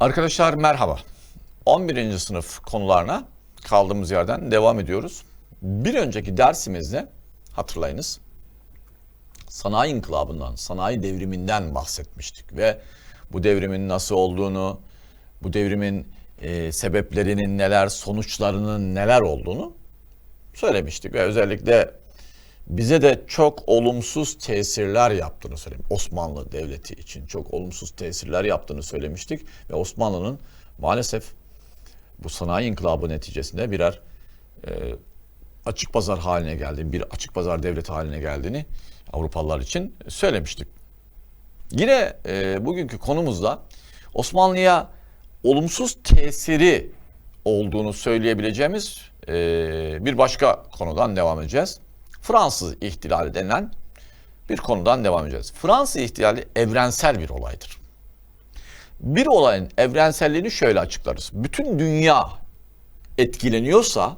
Arkadaşlar merhaba. 11. sınıf konularına kaldığımız yerden devam ediyoruz. Bir önceki dersimizde hatırlayınız sanayi inkılabından, sanayi devriminden bahsetmiştik ve bu devrimin nasıl olduğunu, bu devrimin e, sebeplerinin neler, sonuçlarının neler olduğunu söylemiştik ve özellikle bize de çok olumsuz tesirler yaptığını söyleyeyim. Osmanlı Devleti için çok olumsuz tesirler yaptığını söylemiştik ve Osmanlı'nın maalesef bu sanayi inkılabı neticesinde birer e, açık pazar haline geldiğini, bir açık pazar devleti haline geldiğini Avrupalılar için söylemiştik. Yine e, bugünkü konumuzda Osmanlı'ya olumsuz tesiri olduğunu söyleyebileceğimiz e, bir başka konudan devam edeceğiz. Fransız ihtilali denilen bir konudan devam edeceğiz. Fransız ihtilali evrensel bir olaydır. Bir olayın evrenselliğini şöyle açıklarız. Bütün dünya etkileniyorsa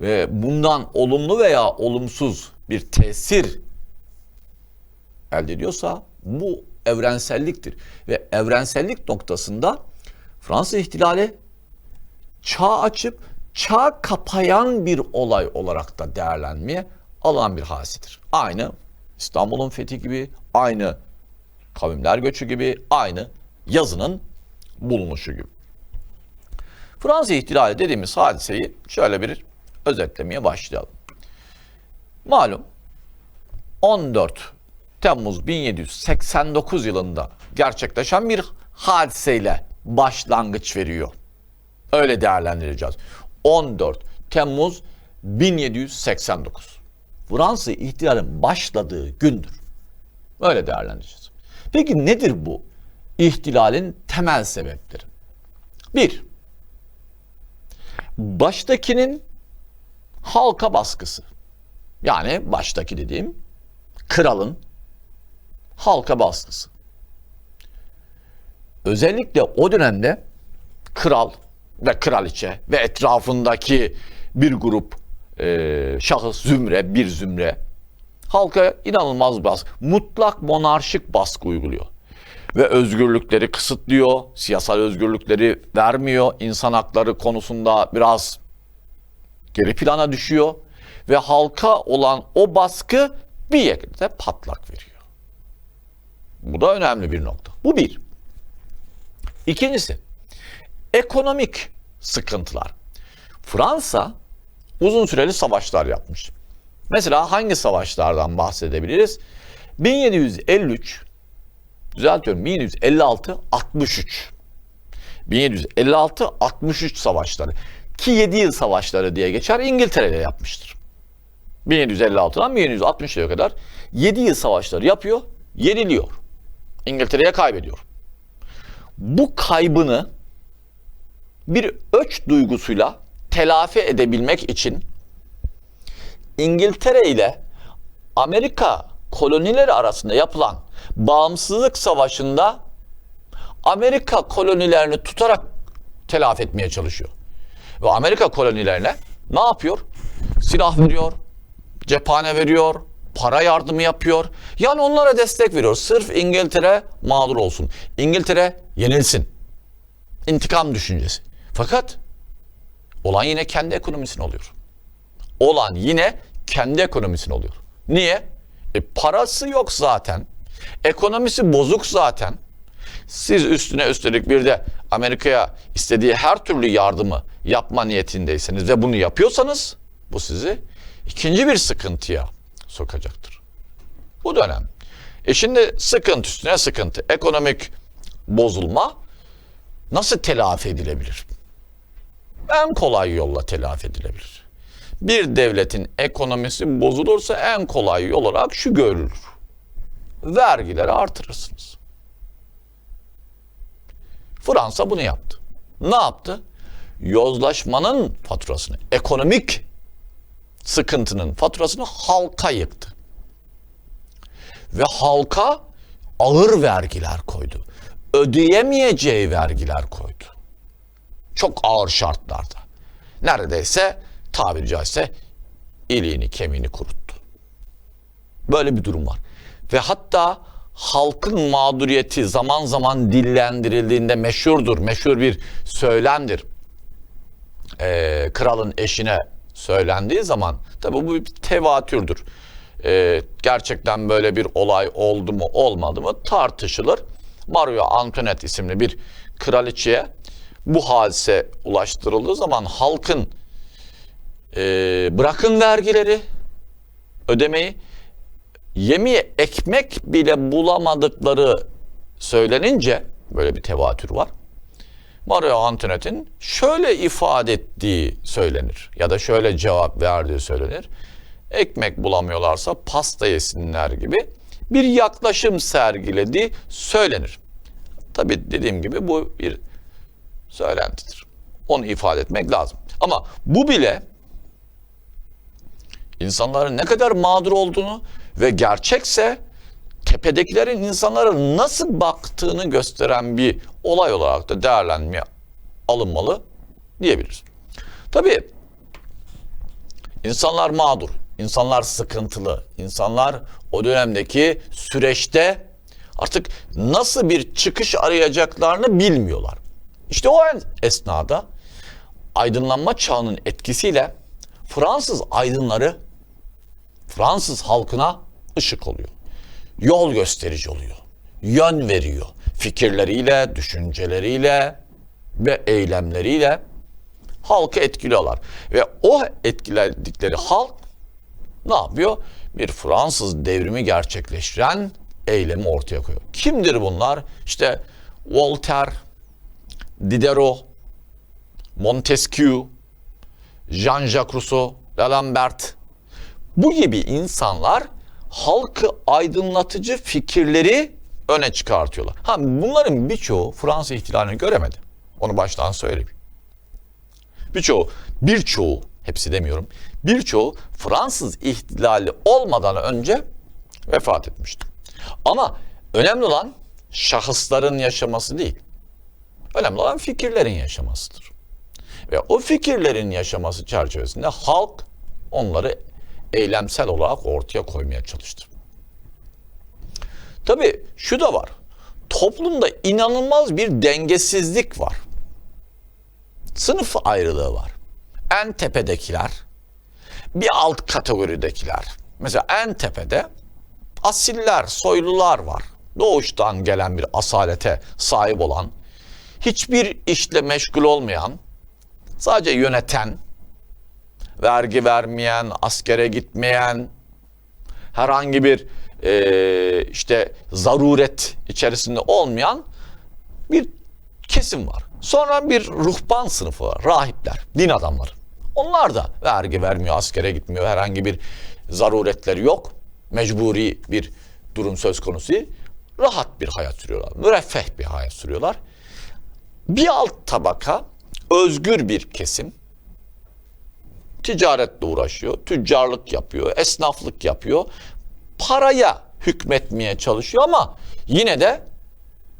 ve bundan olumlu veya olumsuz bir tesir elde ediyorsa bu evrenselliktir. Ve evrensellik noktasında Fransız ihtilali çağ açıp çağ kapayan bir olay olarak da değerlenmeye alan bir hasidir. Aynı İstanbul'un fethi gibi, aynı kavimler göçü gibi, aynı yazının bulunuşu gibi. Fransız ihtilali dediğimiz hadiseyi şöyle bir özetlemeye başlayalım. Malum 14 Temmuz 1789 yılında gerçekleşen bir hadiseyle başlangıç veriyor. Öyle değerlendireceğiz. 14 Temmuz 1789. Fransız ihtilalin başladığı gündür. Öyle değerlendireceğiz. Peki nedir bu ihtilalin temel sebepleri? Bir, baştakinin halka baskısı. Yani baştaki dediğim kralın halka baskısı. Özellikle o dönemde kral ve kraliçe ve etrafındaki bir grup e, şahıs zümre, bir zümre halka inanılmaz baskı, mutlak monarşik baskı uyguluyor. Ve özgürlükleri kısıtlıyor, siyasal özgürlükleri vermiyor, insan hakları konusunda biraz geri plana düşüyor ve halka olan o baskı bir şekilde patlak veriyor. Bu da önemli bir nokta. Bu bir. İkincisi, ekonomik sıkıntılar. Fransa uzun süreli savaşlar yapmış. Mesela hangi savaşlardan bahsedebiliriz? 1753 düzeltiyorum 1756 63 1756 63 savaşları ki 7 yıl savaşları diye geçer İngiltere'de yapmıştır. 1756'dan 1760'a kadar 7 yıl savaşları yapıyor, yeniliyor. İngiltere'ye kaybediyor. Bu kaybını bir öç duygusuyla telafi edebilmek için İngiltere ile Amerika kolonileri arasında yapılan bağımsızlık savaşında Amerika kolonilerini tutarak telafi etmeye çalışıyor. Ve Amerika kolonilerine ne yapıyor? Silah veriyor, cephane veriyor, para yardımı yapıyor. Yani onlara destek veriyor. Sırf İngiltere mağdur olsun. İngiltere yenilsin. İntikam düşüncesi. Fakat olan yine kendi ekonomisine oluyor. Olan yine kendi ekonomisine oluyor. Niye? E parası yok zaten. Ekonomisi bozuk zaten. Siz üstüne üstelik bir de Amerika'ya istediği her türlü yardımı yapma niyetindeyseniz ve bunu yapıyorsanız bu sizi ikinci bir sıkıntıya sokacaktır. Bu dönem. E şimdi sıkıntı üstüne sıkıntı. Ekonomik bozulma nasıl telafi edilebilir? En kolay yolla telafi edilebilir. Bir devletin ekonomisi bozulursa en kolay yol olarak şu görülür. Vergileri artırırsınız. Fransa bunu yaptı. Ne yaptı? Yozlaşmanın faturasını, ekonomik sıkıntının faturasını halka yıktı. Ve halka ağır vergiler koydu. Ödeyemeyeceği vergiler koydu. Çok ağır şartlarda. Neredeyse tabiri caizse iliğini kemiğini kuruttu. Böyle bir durum var. Ve hatta halkın mağduriyeti zaman zaman dillendirildiğinde meşhurdur. Meşhur bir söylemdir. Ee, kralın eşine söylendiği zaman tabi bu bir tevatürdür. Ee, gerçekten böyle bir olay oldu mu olmadı mı tartışılır. Mario Antoinette isimli bir kraliçeye bu hadise ulaştırıldığı zaman halkın e, bırakın vergileri ödemeyi yemeğe ekmek bile bulamadıkları söylenince böyle bir tevatür var. Mario Antoinette'in şöyle ifade ettiği söylenir ya da şöyle cevap verdiği söylenir. Ekmek bulamıyorlarsa pasta yesinler gibi bir yaklaşım sergilediği söylenir. Tabi dediğim gibi bu bir söylentidir. Onu ifade etmek lazım. Ama bu bile insanların ne kadar mağdur olduğunu ve gerçekse tepedekilerin insanlara nasıl baktığını gösteren bir olay olarak da değerlenmeye alınmalı diyebiliriz. Tabii insanlar mağdur, insanlar sıkıntılı, insanlar o dönemdeki süreçte artık nasıl bir çıkış arayacaklarını bilmiyorlar. İşte o esnada aydınlanma çağının etkisiyle Fransız aydınları Fransız halkına ışık oluyor. Yol gösterici oluyor. Yön veriyor. Fikirleriyle, düşünceleriyle ve eylemleriyle halkı etkiliyorlar. Ve o etkiledikleri halk ne yapıyor? Bir Fransız devrimi gerçekleştiren eylemi ortaya koyuyor. Kimdir bunlar? İşte Voltaire, Diderot, Montesquieu, Jean-Jacques Rousseau, D'Alembert, bu gibi insanlar halkı aydınlatıcı fikirleri öne çıkartıyorlar. Ha bunların birçoğu Fransa ihtilalini göremedi. Onu baştan söyleyeyim. Birçoğu, birçoğu, hepsi demiyorum, birçoğu Fransız ihtilali olmadan önce vefat etmişti. Ama önemli olan şahısların yaşaması değil. Önemli olan fikirlerin yaşamasıdır. Ve o fikirlerin yaşaması çerçevesinde halk onları eylemsel olarak ortaya koymaya çalıştı. Tabii şu da var. Toplumda inanılmaz bir dengesizlik var. Sınıf ayrılığı var. En tepedekiler, bir alt kategoridekiler. Mesela en tepede asiller, soylular var. Doğuştan gelen bir asalete sahip olan, hiçbir işle meşgul olmayan, sadece yöneten, vergi vermeyen, askere gitmeyen, herhangi bir e, işte zaruret içerisinde olmayan bir kesim var. Sonra bir ruhban sınıfı var, rahipler, din adamları. Onlar da vergi vermiyor, askere gitmiyor, herhangi bir zaruretleri yok. Mecburi bir durum söz konusu değil. Rahat bir hayat sürüyorlar, müreffeh bir hayat sürüyorlar. Bir alt tabaka, özgür bir kesim, ticaretle uğraşıyor, tüccarlık yapıyor, esnaflık yapıyor. Paraya hükmetmeye çalışıyor ama yine de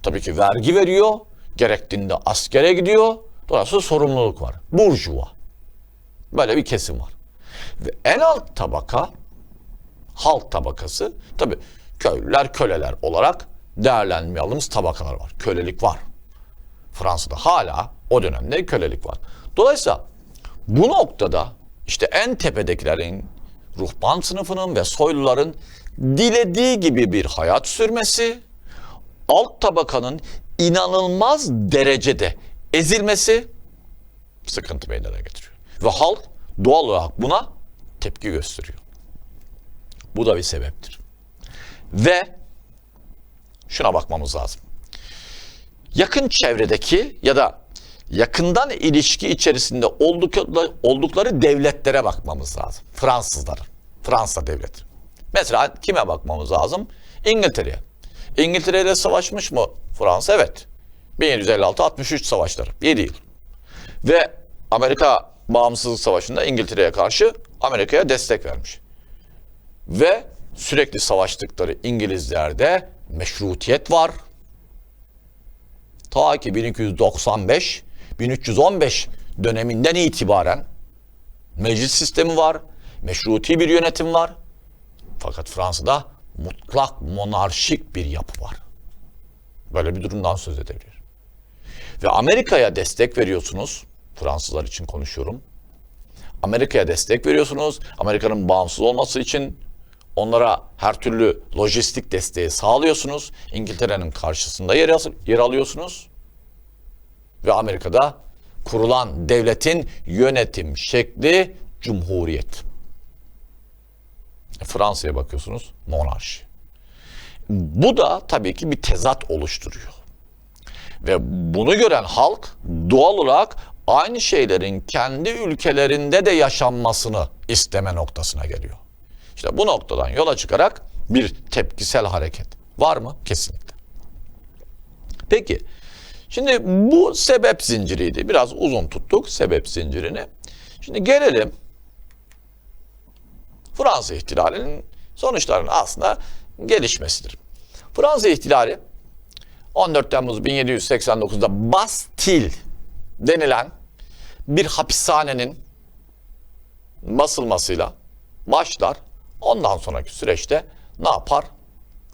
tabii ki vergi veriyor, gerektiğinde askere gidiyor. Dolayısıyla sorumluluk var. Burjuva. Böyle bir kesim var. Ve en alt tabaka halk tabakası tabii köylüler köleler olarak değerlenmeye aldığımız tabakalar var. Kölelik var. Fransa'da hala o dönemde kölelik var. Dolayısıyla bu noktada işte en tepedekilerin, ruhban sınıfının ve soyluların dilediği gibi bir hayat sürmesi, alt tabakanın inanılmaz derecede ezilmesi sıkıntı meydana getiriyor. Ve halk doğal olarak buna tepki gösteriyor. Bu da bir sebeptir. Ve şuna bakmamız lazım. Yakın çevredeki ya da yakından ilişki içerisinde oldukları, oldukları devletlere bakmamız lazım. Fransızların, Fransa devleti. Mesela kime bakmamız lazım? İngiltere'ye. İngiltere ile savaşmış mı Fransa? Evet. 1756-63 savaşları. 7 yıl. Ve Amerika Bağımsızlık Savaşı'nda İngiltere'ye karşı Amerika'ya destek vermiş. Ve sürekli savaştıkları İngilizlerde meşrutiyet var. Ta ki 1295 1315 döneminden itibaren meclis sistemi var, meşruti bir yönetim var. Fakat Fransa'da mutlak monarşik bir yapı var. Böyle bir durumdan söz edebilir. Ve Amerika'ya destek veriyorsunuz. Fransızlar için konuşuyorum. Amerika'ya destek veriyorsunuz. Amerika'nın bağımsız olması için onlara her türlü lojistik desteği sağlıyorsunuz. İngiltere'nin karşısında yer, yer alıyorsunuz. Ve Amerika'da kurulan devletin yönetim şekli cumhuriyet. Fransa'ya bakıyorsunuz monarşi. Bu da tabii ki bir tezat oluşturuyor. Ve bunu gören halk doğal olarak aynı şeylerin kendi ülkelerinde de yaşanmasını isteme noktasına geliyor. İşte bu noktadan yola çıkarak bir tepkisel hareket var mı? Kesinlikle. Peki, şimdi bu sebep zinciriydi. Biraz uzun tuttuk sebep zincirini. Şimdi gelelim Fransa ihtilalinin sonuçlarının aslında gelişmesidir. Fransa ihtilali 14 Temmuz 1789'da Bastil denilen bir hapishanenin basılmasıyla başlar. Ondan sonraki süreçte ne yapar?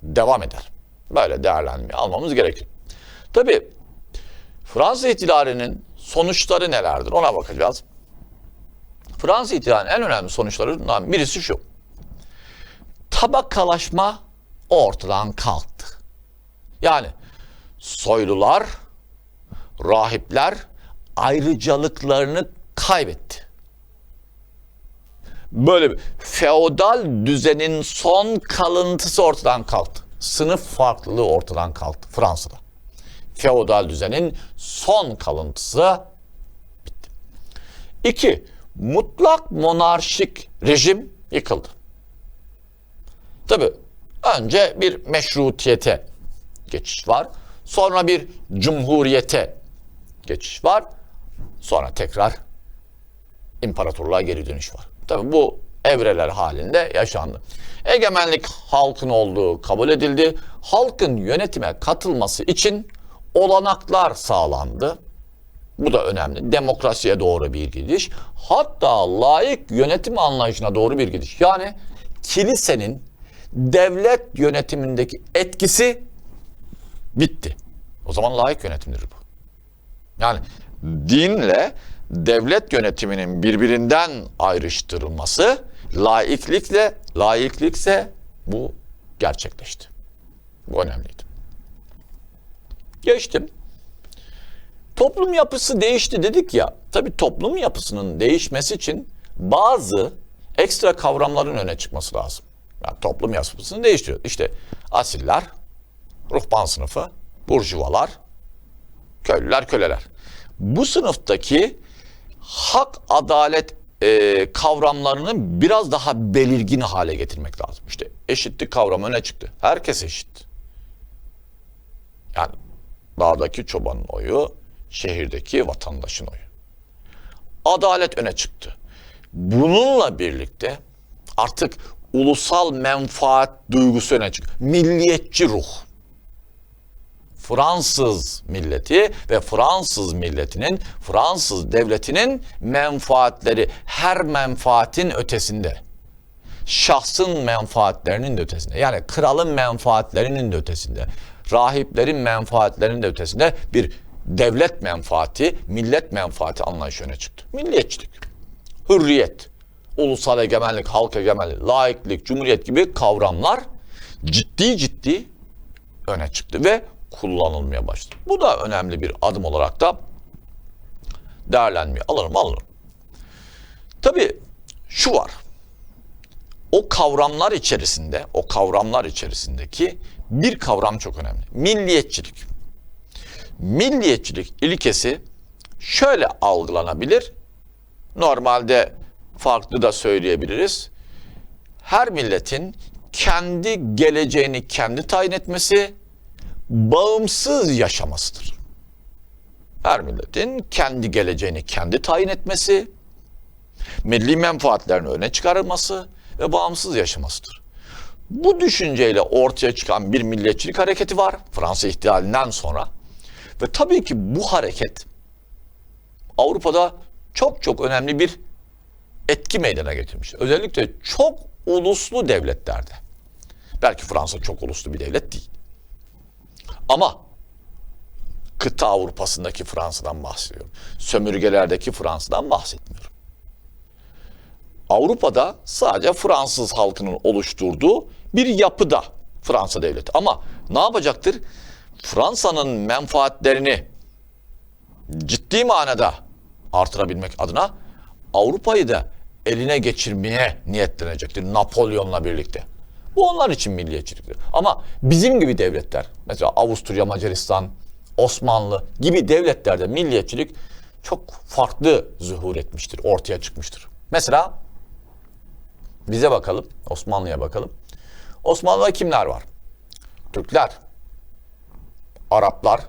Devam eder. Böyle değerlendirmeyi almamız gerekir. Tabi Fransa ihtilalinin sonuçları nelerdir ona bakacağız. Fransa ihtilalinin en önemli sonuçlarından birisi şu. Tabakalaşma ortadan kalktı. Yani soylular, rahipler ayrıcalıklarını kaybetti. Böyle bir feodal düzenin son kalıntısı ortadan kalktı. Sınıf farklılığı ortadan kalktı Fransa'da. Feodal düzenin son kalıntısı bitti. İki, mutlak monarşik rejim yıkıldı. Tabi önce bir meşrutiyete geçiş var. Sonra bir cumhuriyete geçiş var. Sonra tekrar imparatorluğa geri dönüş var. Tabi bu evreler halinde yaşandı. Egemenlik halkın olduğu kabul edildi. Halkın yönetime katılması için olanaklar sağlandı. Bu da önemli. Demokrasiye doğru bir gidiş. Hatta layık yönetim anlayışına doğru bir gidiş. Yani kilisenin devlet yönetimindeki etkisi bitti. O zaman layık yönetimdir bu. Yani dinle devlet yönetiminin birbirinden ayrıştırılması laiklikle laiklikse bu gerçekleşti. Bu önemliydi. Geçtim. Toplum yapısı değişti dedik ya. Tabii toplum yapısının değişmesi için bazı ekstra kavramların öne çıkması lazım. Yani toplum yapısını değiştiriyor. İşte asiller, ruhban sınıfı, burjuvalar, köylüler, köleler. Bu sınıftaki hak, adalet e, kavramlarını biraz daha belirgin hale getirmek lazım. İşte eşitlik kavramı öne çıktı. Herkes eşit. Yani dağdaki çobanın oyu, şehirdeki vatandaşın oyu. Adalet öne çıktı. Bununla birlikte artık ulusal menfaat duygusu öne çıktı. Milliyetçi ruh. Fransız milleti ve Fransız milletinin, Fransız devletinin menfaatleri her menfaatin ötesinde. Şahsın menfaatlerinin de ötesinde. Yani kralın menfaatlerinin de ötesinde. Rahiplerin menfaatlerinin de ötesinde bir devlet menfaati, millet menfaati anlayışı öne çıktı. Milliyetçilik, hürriyet, ulusal egemenlik, halk egemenlik, laiklik, cumhuriyet gibi kavramlar ciddi ciddi öne çıktı ve kullanılmaya başladı. Bu da önemli bir adım olarak da değerlenmeye alırım alırım. Tabii şu var. O kavramlar içerisinde, o kavramlar içerisindeki bir kavram çok önemli. Milliyetçilik. Milliyetçilik ilkesi şöyle algılanabilir. Normalde farklı da söyleyebiliriz. Her milletin kendi geleceğini kendi tayin etmesi, bağımsız yaşamasıdır. Her milletin kendi geleceğini kendi tayin etmesi, milli menfaatlerini öne çıkarılması ve bağımsız yaşamasıdır. Bu düşünceyle ortaya çıkan bir milliyetçilik hareketi var Fransa ihtilalinden sonra. Ve tabii ki bu hareket Avrupa'da çok çok önemli bir etki meydana getirmiş. Özellikle çok uluslu devletlerde. Belki Fransa çok uluslu bir devlet değil. Ama kıta Avrupa'sındaki Fransa'dan bahsediyorum. Sömürgelerdeki Fransa'dan bahsetmiyorum. Avrupa'da sadece Fransız halkının oluşturduğu bir yapıda Fransa devleti. Ama ne yapacaktır? Fransa'nın menfaatlerini ciddi manada artırabilmek adına Avrupa'yı da eline geçirmeye niyetlenecektir Napolyon'la birlikte. Bu onlar için milliyetçiliktir. Ama bizim gibi devletler, mesela Avusturya, Macaristan, Osmanlı gibi devletlerde milliyetçilik çok farklı zuhur etmiştir, ortaya çıkmıştır. Mesela bize bakalım, Osmanlı'ya bakalım. Osmanlı'da kimler var? Türkler, Araplar,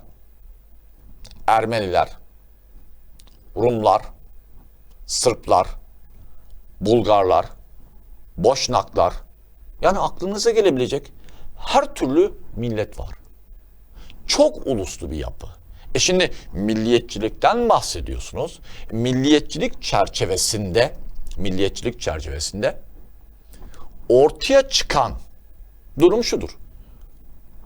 Ermeniler, Rumlar, Sırplar, Bulgarlar, Boşnaklar, yani aklınıza gelebilecek her türlü millet var. Çok uluslu bir yapı. E şimdi milliyetçilikten bahsediyorsunuz. Milliyetçilik çerçevesinde, milliyetçilik çerçevesinde ortaya çıkan durum şudur.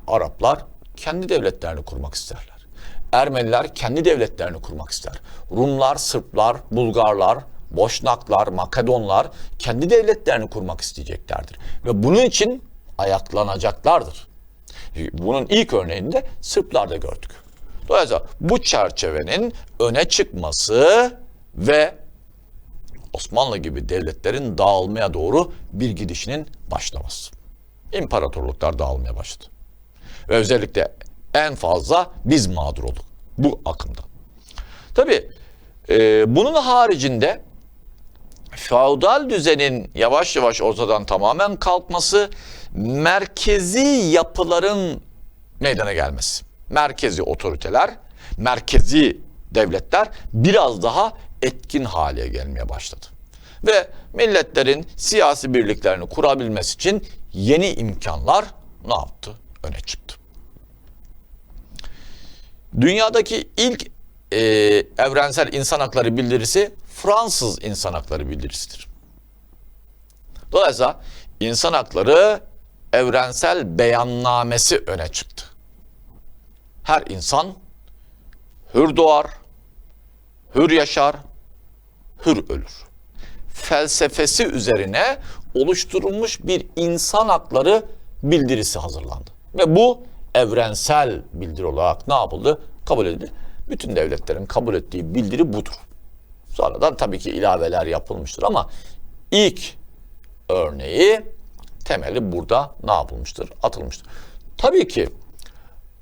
Araplar kendi devletlerini kurmak isterler. Ermeniler kendi devletlerini kurmak ister. Rumlar, Sırplar, Bulgarlar, Boşnaklar, Makedonlar kendi devletlerini kurmak isteyeceklerdir. Ve bunun için ayaklanacaklardır. Bunun ilk örneğini de Sırplarda gördük. Dolayısıyla bu çerçevenin öne çıkması ve Osmanlı gibi devletlerin dağılmaya doğru bir gidişinin başlaması. İmparatorluklar dağılmaya başladı. Ve özellikle en fazla biz mağdur olduk bu akımdan. Tabii e, bunun haricinde feodal düzenin yavaş yavaş ortadan tamamen kalkması, merkezi yapıların meydana gelmesi. Merkezi otoriteler, merkezi devletler biraz daha etkin hale gelmeye başladı. Ve milletlerin siyasi birliklerini kurabilmesi için yeni imkanlar ne yaptı? Öne çıktı. Dünyadaki ilk e, evrensel insan hakları bildirisi Fransız insan hakları bildirisidir. Dolayısıyla insan hakları evrensel beyannamesi öne çıktı. Her insan hür doğar, hür yaşar, hür ölür. Felsefesi üzerine oluşturulmuş bir insan hakları bildirisi hazırlandı. Ve bu evrensel bildiri olarak ne yapıldı? Kabul edildi. Bütün devletlerin kabul ettiği bildiri budur. Sonradan tabii ki ilaveler yapılmıştır ama ilk örneği temeli burada ne yapılmıştır? Atılmıştır. Tabii ki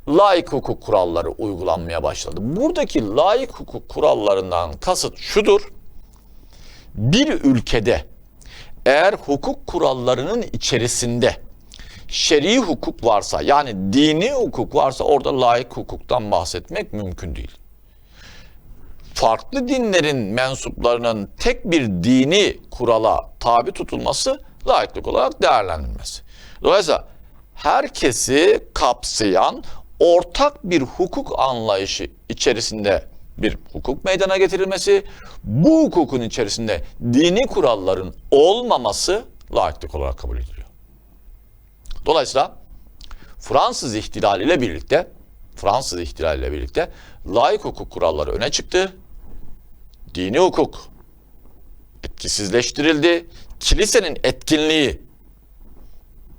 laik hukuk kuralları uygulanmaya başladı. Buradaki laik hukuk kurallarından kasıt şudur. Bir ülkede eğer hukuk kurallarının içerisinde şer'i hukuk varsa yani dini hukuk varsa orada laik hukuktan bahsetmek mümkün değil. Farklı dinlerin mensuplarının tek bir dini kurala tabi tutulması laiklik olarak değerlendirilmesi. Dolayısıyla herkesi kapsayan ortak bir hukuk anlayışı içerisinde bir hukuk meydana getirilmesi, bu hukukun içerisinde dini kuralların olmaması laiklik olarak kabul ediliyor. Dolayısıyla Fransız ihtilaliyle birlikte Fransız ihtilaliyle birlikte laik hukuk kuralları öne çıktı. Dini hukuk etkisizleştirildi. Kilisenin etkinliği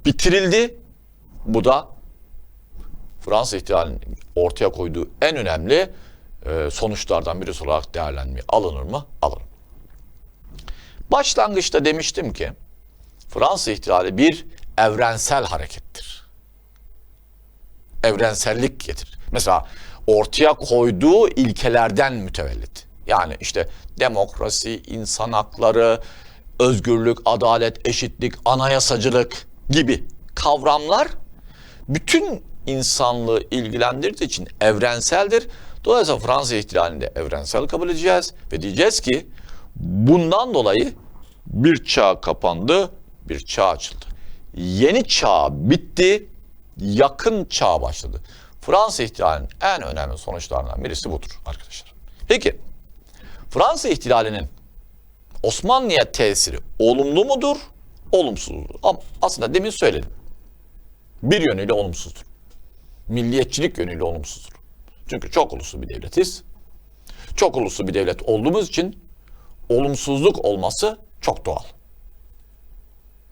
bitirildi. Bu da Fransız ihtilalinin ortaya koyduğu en önemli e, sonuçlardan birisi olarak değerlenmeye alınır mı? Alınır. Başlangıçta demiştim ki Fransız ihtilali bir evrensel harekettir. Evrensellik getirir. Mesela ortaya koyduğu ilkelerden mütevellit. Yani işte demokrasi, insan hakları, özgürlük, adalet, eşitlik, anayasacılık gibi kavramlar bütün insanlığı ilgilendirdiği için evrenseldir. Dolayısıyla Fransız ihtilalini de evrensel kabul edeceğiz ve diyeceğiz ki bundan dolayı bir çağ kapandı, bir çağ açıldı. Yeni çağ bitti, yakın çağ başladı. Fransız ihtilalinin en önemli sonuçlarından birisi budur arkadaşlar. Peki Fransız ihtilalinin Osmanlı'ya tesiri olumlu mudur, olumsuz mudur? Ama aslında demin söyledim. bir yönüyle olumsuzdur. Milliyetçilik yönüyle olumsuzdur. Çünkü çok uluslu bir devletiz. Çok uluslu bir devlet olduğumuz için olumsuzluk olması çok doğal.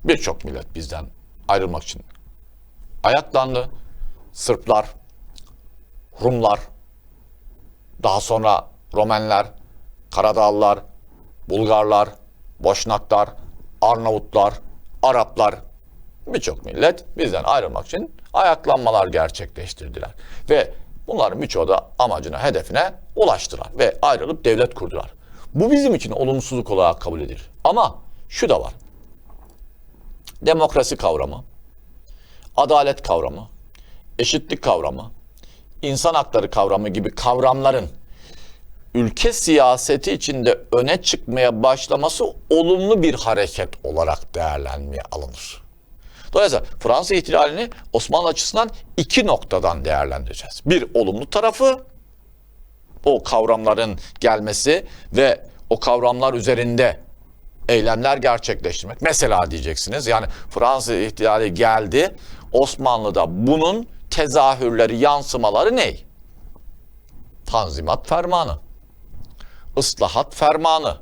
Birçok millet bizden ayrılmak için ayaklandı. Sırplar, Rumlar, daha sonra Romenler, Karadağlılar, Bulgarlar, Boşnaklar, Arnavutlar, Araplar birçok millet bizden ayrılmak için ayaklanmalar gerçekleştirdiler. Ve bunların birçoğu da amacına, hedefine ulaştılar ve ayrılıp devlet kurdular. Bu bizim için olumsuzluk olarak kabul edilir. Ama şu da var. Demokrasi kavramı, adalet kavramı, eşitlik kavramı, insan hakları kavramı gibi kavramların ülke siyaseti içinde öne çıkmaya başlaması olumlu bir hareket olarak değerlenmeye alınır. Dolayısıyla Fransa ihtilalini Osmanlı açısından iki noktadan değerlendireceğiz. Bir olumlu tarafı o kavramların gelmesi ve o kavramlar üzerinde eylemler gerçekleştirmek. Mesela diyeceksiniz yani Fransız ihtilali geldi. Osmanlı'da bunun tezahürleri, yansımaları ne? Tanzimat fermanı, ıslahat fermanı,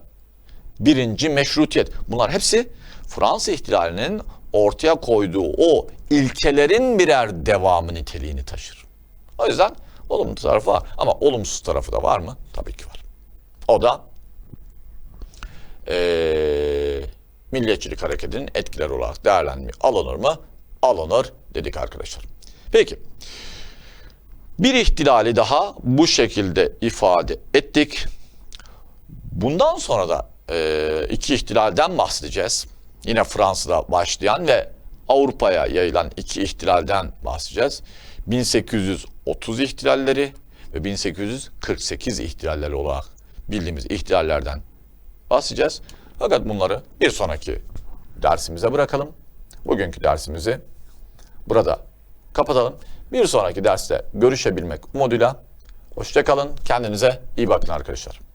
birinci meşrutiyet. Bunlar hepsi Fransız ihtilalinin ortaya koyduğu o ilkelerin birer devamı niteliğini taşır. O yüzden olumlu tarafı var. Ama olumsuz tarafı da var mı? Tabii ki var. O da eee, milliyetçilik hareketinin etkileri olarak değerlenmeye alınır mı? Alınır dedik arkadaşlar. Peki. Bir ihtilali daha bu şekilde ifade ettik. Bundan sonra da e, iki ihtilalden bahsedeceğiz. Yine Fransa'da başlayan ve Avrupa'ya yayılan iki ihtilalden bahsedeceğiz. 1830 ihtilalleri ve 1848 ihtilalleri olarak bildiğimiz ihtilallerden bahsedeceğiz. Fakat bunları bir sonraki dersimize bırakalım. Bugünkü dersimizi burada kapatalım. Bir sonraki derste görüşebilmek umuduyla hoşçakalın. Kendinize iyi bakın arkadaşlar.